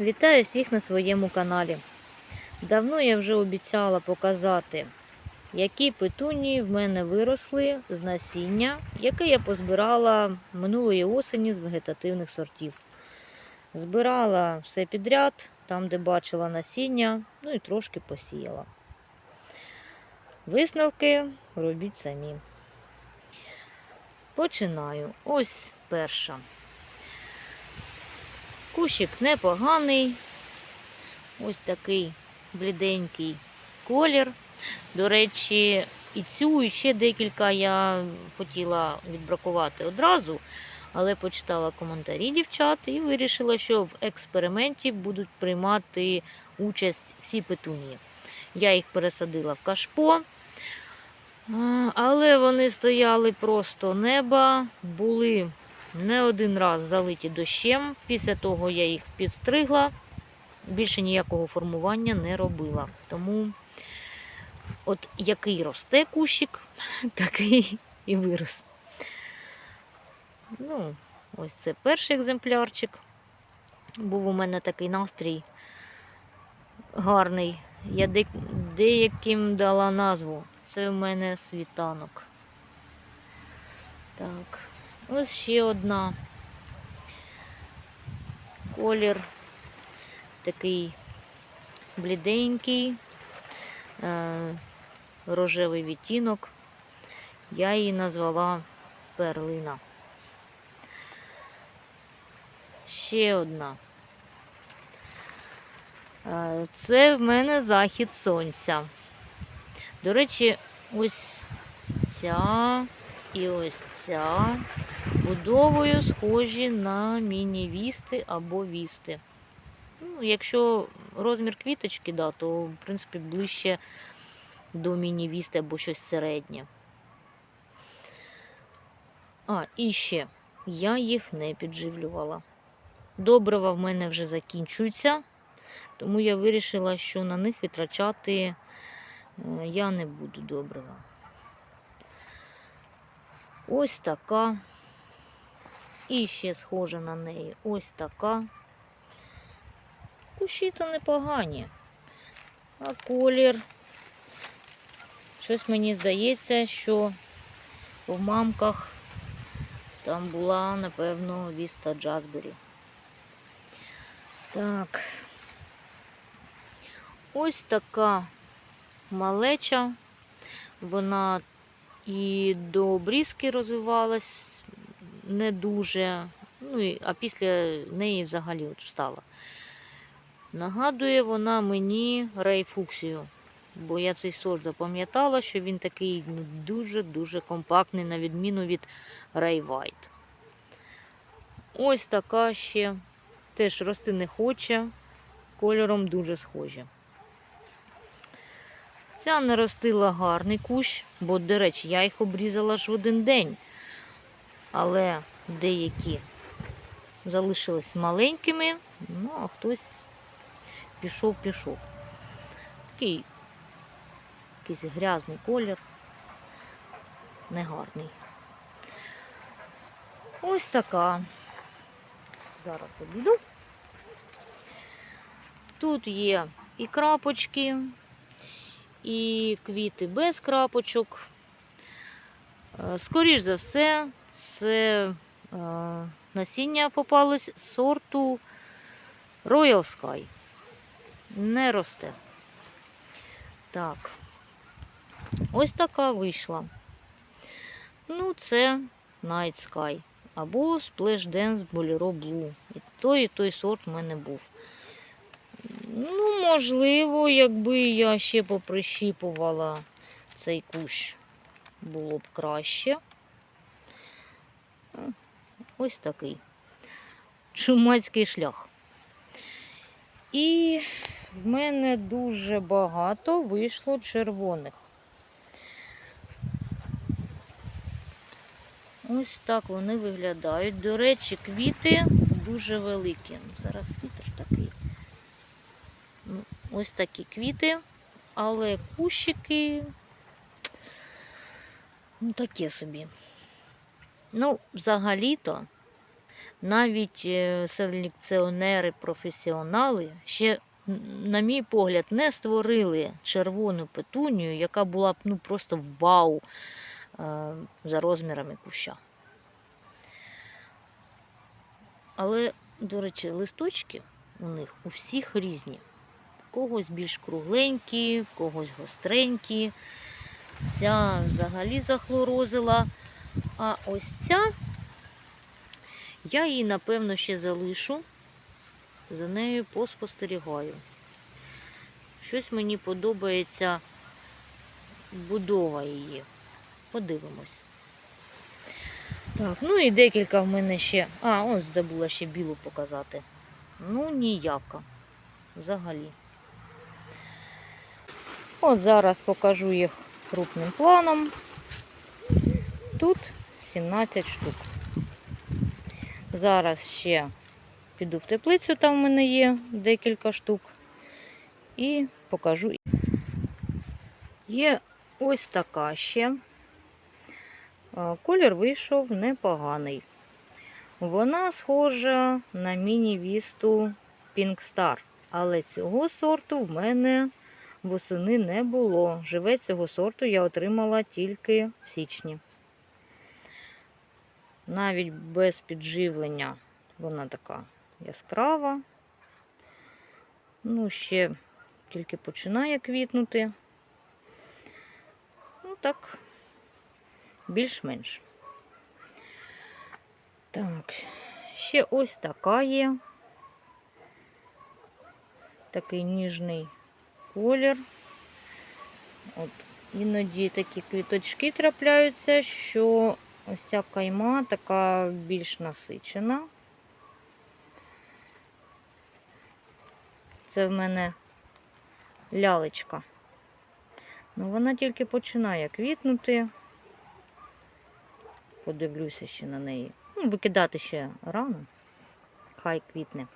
Вітаю всіх на своєму каналі. Давно я вже обіцяла показати, які петунії в мене виросли з насіння, яке я позбирала минулої осені з вегетативних сортів. Збирала все підряд, там, де бачила насіння, ну і трошки посіяла. Висновки робіть самі. Починаю. Ось перша. Кущик непоганий. Ось такий бліденький колір. До речі, і цю, і ще декілька я хотіла відбракувати одразу, але почитала коментарі дівчат і вирішила, що в експерименті будуть приймати участь всі петунії. Я їх пересадила в кашпо. Але вони стояли просто неба, були не один раз залиті дощем. Після того я їх підстригла, більше ніякого формування не робила. Тому, от який росте кущик, такий і вирос. Ну, ось це перший екземплярчик. Був у мене такий настрій гарний. Я де- деяким дала назву. Це в мене світанок. Так. Ось ще одна. Колір такий бліденький, е, рожевий відтінок. Я її назвала перлина. Ще одна. Е, Це в мене захід сонця. До речі, ось ця і ось ця будовою схожі на міні-вісти або вісти. Ну, якщо розмір квіточки, да, то в принципі ближче до міні-вісти або щось середнє. А, і ще я їх не підживлювала. Добрива в мене вже закінчуються, тому я вирішила, що на них витрачати е, я не буду добрива. Ось така. І ще схожа на неї ось така. Кущі то непогані. А колір. Щось мені здається, що в мамках там була, напевно, віста Джазбері. Так. Ось така малеча. Вона і до обрізки розвивалась не дуже, ну, а після неї взагалі от встала. Нагадує вона мені рейфуксію, бо я цей сорт запам'ятала, що він такий ну, дуже-дуже компактний, на відміну від White. Ось така ще теж рости не хоче, кольором дуже схожі. Ця наростила гарний кущ, бо, до речі, я їх обрізала ж в один день. Але деякі залишились маленькими, ну а хтось пішов-пішов. Такий якийсь грязний колір, негарний. Ось така. Зараз обійду. Тут є і крапочки, і квіти без крапочок. Е, Скоріш за все, це насіння попалось сорту Royal Sky. Не росте. Так. Ось така вийшла. Ну, це Night Sky. Або Splash Dance Bolero Blue. І той, і той сорт в мене був. Ну, можливо, якби я ще поприщіпувала цей кущ, було б краще. Ось такий чумацький шлях. І в мене дуже багато вийшло червоних. Ось так вони виглядають. До речі, квіти дуже великі. Зараз вітер такий. Ось такі квіти, але кущики ну таке собі. Ну, взагалі-то навіть е, селекціонери, професіонали ще, на мій погляд, не створили червону петунію, яка була б ну, просто вау е, за розмірами куща. Але, до речі, листочки у них у всіх різні. Когось більш кругленькі, когось гостренькі. Ця взагалі захлорозила. А ось ця, я її, напевно, ще залишу. За нею поспостерігаю. Щось мені подобається будова її. Подивимось. Так, ну і декілька в мене ще. А, ось забула ще білу показати. Ну, ніяка. Взагалі. От зараз покажу їх крупним планом. Тут 17 штук. Зараз ще піду в теплицю, там в мене є декілька штук. І покажу. Є ось така ще. Колір вийшов непоганий. Вона схожа на міні-вісту Pink Star, але цього сорту в мене восени не було. Живе цього сорту я отримала тільки в січні. Навіть без підживлення вона така яскрава. Ну, ще тільки починає квітнути. Ну так, більш-менш. Так, ще ось така є. Такий ніжний колір. От іноді такі квіточки трапляються, що ось ця кайма така більш насичена. Це в мене лялечка. Ну, вона тільки починає квітнути. Подивлюся ще на неї. Ну, викидати ще рано. Хай квітне.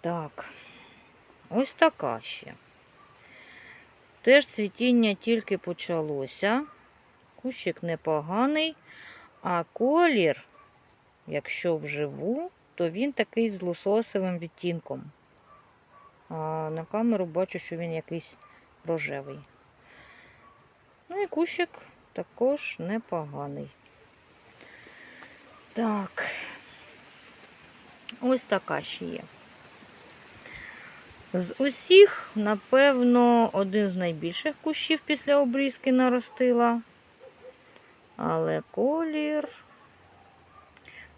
Так, ось така ще. Теж цвітіння тільки почалося. Кущик непоганий, а колір, якщо вживу, то він такий з лососовим відтінком. А на камеру бачу, що він якийсь рожевий. Ну і кущик також непоганий. Так, ось така ще є. З усіх, напевно, один з найбільших кущів після обрізки наростила. Але колір,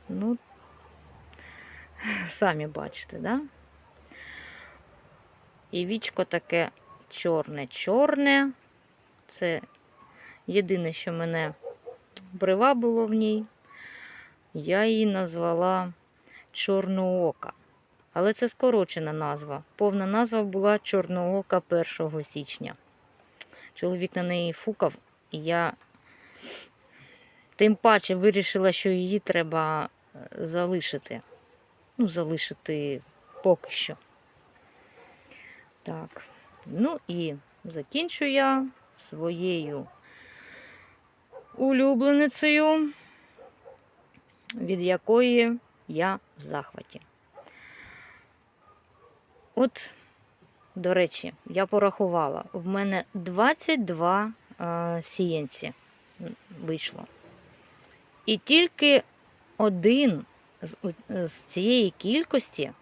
ну, самі бачите, да? І вічко таке чорне-чорне. Це єдине, що мене привабило в ній. Я її назвала Чорноока. Але це скорочена назва. Повна назва була Чорноока 1 січня. Чоловік на неї фукав, і я тим паче вирішила, що її треба е, залишити. Ну, залишити поки що. Так. Ну і закінчу я своєю улюбленицею, від якої я в захваті. От, до речі, я порахувала, в мене 22 е, сіянці вийшло. І тільки один з, цієї кількості, е,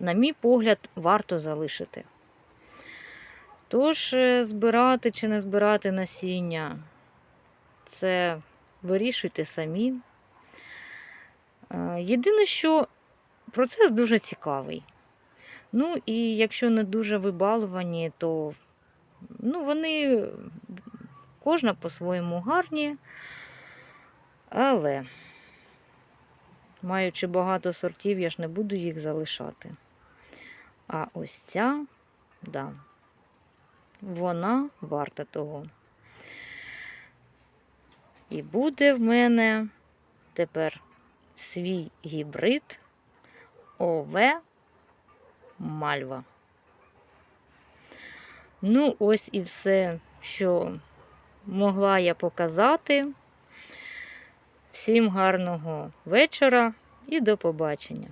на мій погляд, варто залишити. Тож, е, збирати чи не збирати насіння, це вирішуйте самі. Е, Єдине, що процес дуже цікавий. Ну, і якщо не дуже вибалувані, то ну, вони кожна по-своєму гарні. Але, маючи багато сортів, я ж не буду їх залишати. А ось ця, да, вона варта того. І буде в мене тепер свій гібрид ОВ Мальва. Ну, ось і все, що могла я показати. Всім гарного вечора і до побачення!